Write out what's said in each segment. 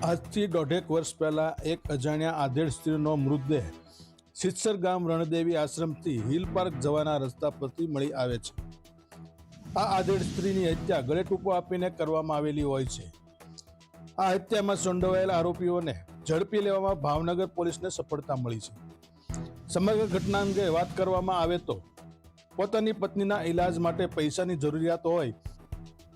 આજથી દોઢેક વર્ષ પહેલા એક અજાણ્યા આધેડ સ્ત્રીનો મૃતદેહ સિત્સર ગામ રણદેવી આશ્રમથી હિલ પાર્ક જવાના રસ્તા પરથી મળી આવે છે. આ આધેડ સ્ત્રીની હત્યા ગળે ટૂંકો આપીને કરવામાં આવેલી હોય છે. આ હત્યામાં સંડોવાયેલા આરોપીઓને ઝડપી લેવામાં ભાવનગર પોલીસને સફળતા મળી છે. સમગ્ર ઘટના અંગે વાત કરવામાં આવે તો પોતાની પત્નીના ઈલાજ માટે પૈસાની જરૂરિયાત હોય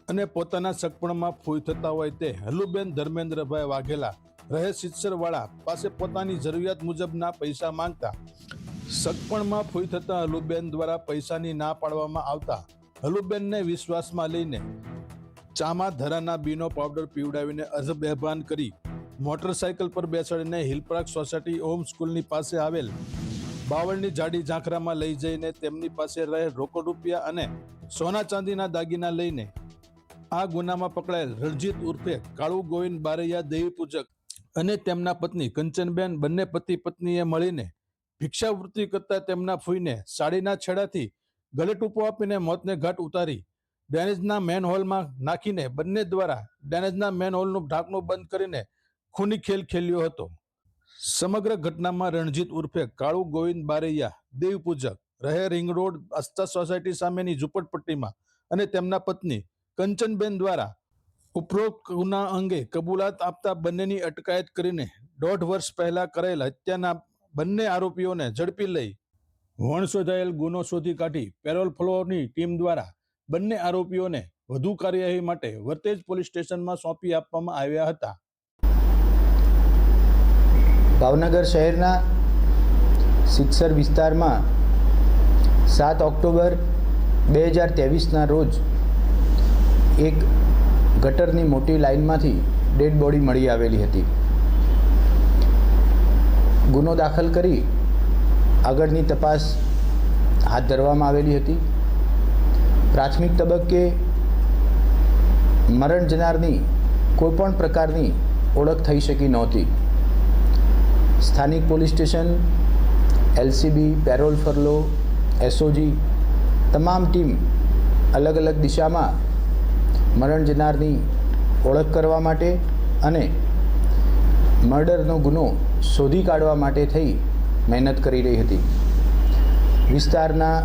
અને પોતાના સગપણમાં ફૂઈ થતા હોય તે હલુબેન ધર્મેન્દ્રભાઈ વાઘેલા રહે સિત્સરવાળા પાસે પોતાની જરૂરિયાત મુજબના પૈસા માંગતા. સગપણમાં ફૂઈ થતા હલુબેન દ્વારા પૈસાની ના પાડવામાં આવતા હલુબેનને વિશ્વાસમાં લઈને ચામાં ધરાના બીનો પાવડર પીવડાવીને અર્ધબેભાન કરી મોટરસાયકલ પર બેસાડીને હિલપ્રાગ સોસાયટી હોમ સ્કૂલની પાસે આવેલ બાવળની જાડી ઝાંખરામાં લઈ જઈને તેમની પાસે રહે રોકડ રૂપિયા અને સોના ચાંદીના દાગીના લઈને આ ગુનામાં પકડાયેલ રણજીત ઉર્ફે કાળુ ગોવિંદ બારૈયા દેવી પૂજક અને તેમના પત્ની કંચનબેન બંને પતિ પત્નીએ મળીને ભિક્ષાવૃત્તિ કરતા તેમના ફૂઈને સાડીના છેડાથી ગળે ટૂંપો આપીને મોતને ઘાટ ઉતારી ડેનેજના મેન હોલમાં નાખીને બંને દ્વારા ડેનેજના મેન હોલનું ઢાંકણું બંધ કરીને ખૂની ખેલ ખેલ્યો હતો. સમગ્ર ઘટનામાં રણજીત ઉર્ફે કાળુ ગોવિંદ બારૈયા દેવ પૂજક, રહે રિંગ રોડ, આસ્થા સોસાયટી સામેની ઝુંપડપટ્ટીમાં અને તેમના પત્ની કંચનબેન દ્વારા ઉપરોક્ત ગુના અંગે કબૂલાત આપતા બંનેની અટકાયત કરીને દોઢ વર્ષ પહેલા કરેલ હત્યાના બંને આરોપીઓને ઝડપી લઈ વણ શોધાયેલ ગુનો શોધી કાઢી પેરોલ ફ્લોની ટીમ દ્વારા બંને આરોપીઓને વધુ કાર્યવાહી માટે વર્તેજ પોલીસ સ્ટેશનમાં સોંપી આપવામાં આવ્યા હતા. ભાવનગર શહેરના સિક્સર વિસ્તારમાં સાત ઓક્ટોબર બે હજાર ત્રેવીસના રોજ એક ગટરની મોટી લાઇનમાંથી ડેડ બોડી મળી આવેલી હતી. ગુનો દાખલ કરી આગળની તપાસ હાથ ધરવામાં આવેલી હતી. પ્રાથમિક તબક્કે મરણ જનારની કોઈપણ પ્રકારની ઓળખ થઈ શકી નહોતી. સ્થાનિક police station, LCB, parole, furlough, SOG, તમામ ટીમ અલગ અલગ દિશામાં મરણ જનારની ઓળખ કરવા માટે અને મર્ડરનો ગુનો શોધી કાઢવા માટે થઈ મહેનત કરી રહી હતી. વિસ્તારના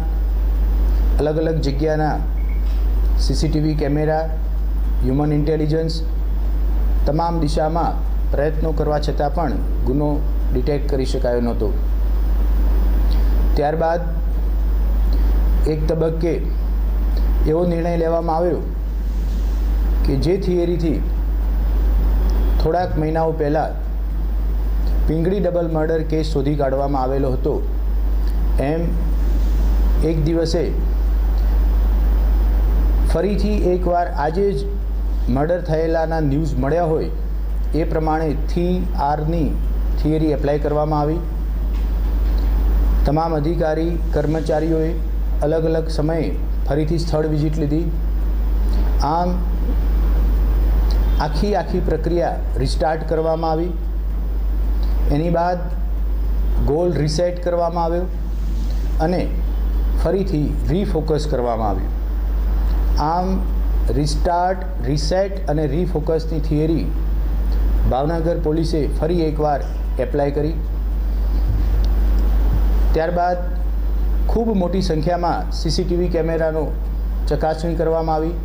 અલગ અલગ જગ્યાના સીસીટીવી કેમેરા, હ્યુમન ઇન્ટેલિજન્સ તમામ દિશામાં પ્રયત્નો કરવા છતાં પણ ગુનો ડિટેક્ટ કરી શકાયો નહોતો. ત્યારબાદ એક તબક્કે એવો નિર્ણય લેવામાં આવ્યો કે જે થિયરીથી થોડાક મહિનાઓ પહેલાં પિંગળી ડબલ મર્ડર કેસ શોધી કાઢવામાં આવેલો હતો, એમ એક દિવસે ફરીથી એકવાર આજે જ મર્ડર થયેલાના ન્યૂઝ મળ્યા હોય, એ પ્રમાણે થી આરની થિયરી એપ્લાય કરવામાં આવી. તમામ અધિકારી, કર્મચારીઓએ અલગ અલગ સમયે ફરીથી સ્થળ વિઝિટ લીધી. આમ આખી આખી પ્રક્રિયા રિસ્ટાર્ટ કરવામાં આવી. એની બાદ ગોલ રિસેટ કરવામાં આવ્યો અને ફરીથી રીફોકસ કરવામાં આવ્યું. આમ રિસ્ટાર્ટ રિસેટ અને રીફોકસની થિયરી ભાવનગર પોલીસે ફરી એકવાર એપ્લાય કરી. ત્યારબાદ ખૂબ મોટી સંખ્યામાં સીસીટીવી કેમેરાનો ચકાસણી કરવામાં આવી.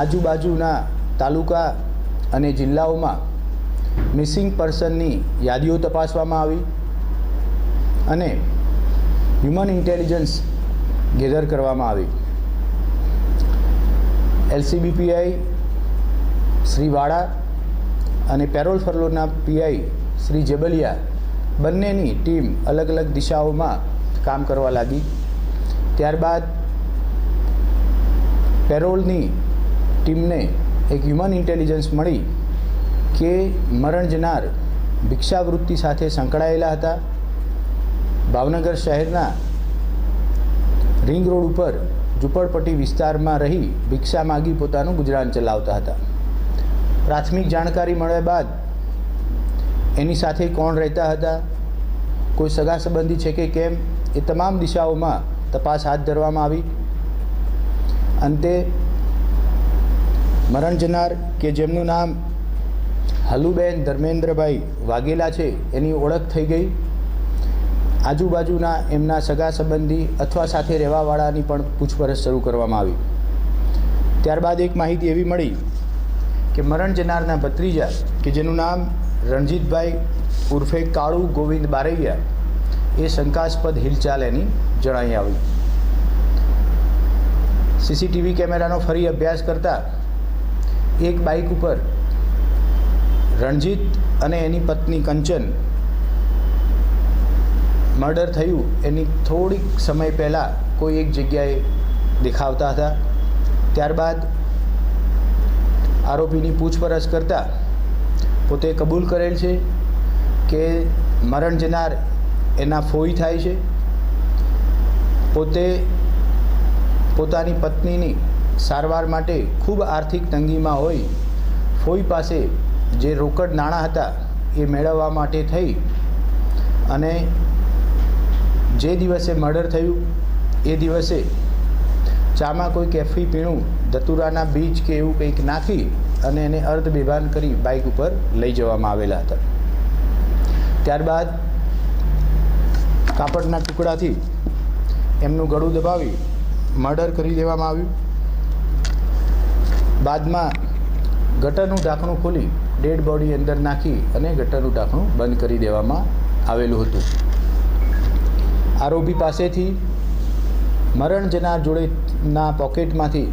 આજુબાજુના તાલુકા અને જિલ્લાઓમાં મિસિંગ પર્સનની યાદીઓ તપાસવામાં આવી અને હ્યુમન ઇન્ટેલિજન્સ ગેધર કરવામાં આવી. એલસીબી પીઆઈ શ્રી વાડા અને પેરોલ ફરલોના પીઆઈ શ્રી જેબલિયા બંનેની ટીમ અલગ અલગ દિશાઓમાં કામ કરવા લાગી. ત્યારબાદ પેરોલની ટીમને એક હ્યુમન ઇન્ટેલિજન્સ મળી કે મરણ જનાર ભિક્ષાવૃત્તિ સાથે સંકળાયેલા હતા. ભાવનગર શહેરના રિંગ રોડ ઉપર ઝૂંપડપટ્ટી વિસ્તારમાં રહી ભિક્ષા માગી પોતાનું ગુજરાન ચલાવતા હતા. પ્રાથમિક જાણકારી મળ્યા બાદ એની સાથે કોણ રહેતા હતા? કોઈ સગા સંબંધી છે કે કેમ? એ તમામ દિશાઓમાં તપાસ હાથ ધરવામાં આવી. અંતે મરણ જનાર કે જેમનું નામ હલુબેન ધર્મેન્દ્રભાઈ વાઘેલા છે, એની ઓળખ થઈ ગઈ. આજુબાજુના એમના સગા સંબંધી અથવા સાથે રહેવાવાળાની પણ પૂછપરછ શરૂ કરવામાં આવી. ત્યારબાદ એક માહિતી એવી મળી કે મરણ જનારના ભત્રીજા, કે જેનું નામ રણજીતભાઈ ઉર્ફે કાળુ ગોવિંદ બારૈયા, એ શંકાસ્પદ હિલચાલ એની જણાઈ આવી. સીસીટીવી કેમેરાનો ફરી અભ્યાસ કરતાં એક બાઇક ઉપર રણજીત અને એની પત્ની કંચન મર્ડર થયું. એની થોડીક સમય પહેલાં કોઈ એક જગ્યાએ દેખાવતા હતા. ત્યારબાદ આરોપીની પૂછપરછ કરતાં પોતે કબૂલ કરેલ છે કે મરણ જનાર એના ફોઈ થાય છે. પોતે પોતાની પત્નીની સારવાર માટે ખૂબ આર્થિક તંગીમાં હોય, ફોઈ પાસે જે રોકડ નાણાં હતા એ મેળવવા માટે થઈ અને જે દિવસે મર્ડર થયું, એ દિવસે ચામાં કોઈ કેફી પીણું, દતુરાના બીજ કે એવું કંઈક નાખી અને એને અર્ધ બેભાન કરી બાઇક ઉપર લઈ જવામાં આવેલા હતા. ત્યારબાદ કાપડના ટુકડાથી એમનું ગળું દબાવી મર્ડર કરી દેવામાં આવ્યું. બાદમાં ગટરનું ઢાંકણું ખોલી ડેડ બોડી અંદર નાખી અને ગટરનું ઢાંકણું બંધ કરી દેવામાં આવેલું હતું. આરોપી પાસેથી મરણ જનાર જોડેના પોકેટમાંથી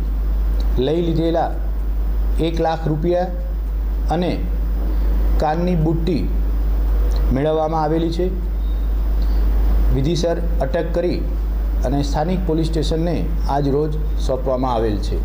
લઈ લીધેલા એક લાખ રૂપિયા અને કાનની બુટ્ટી મેળવવામાં આવેલી છે. વિધિસર અટક કરી અને સ્થાનિક પોલીસ સ્ટેશનને આજ રોજ સોંપવામાં આવેલ છે.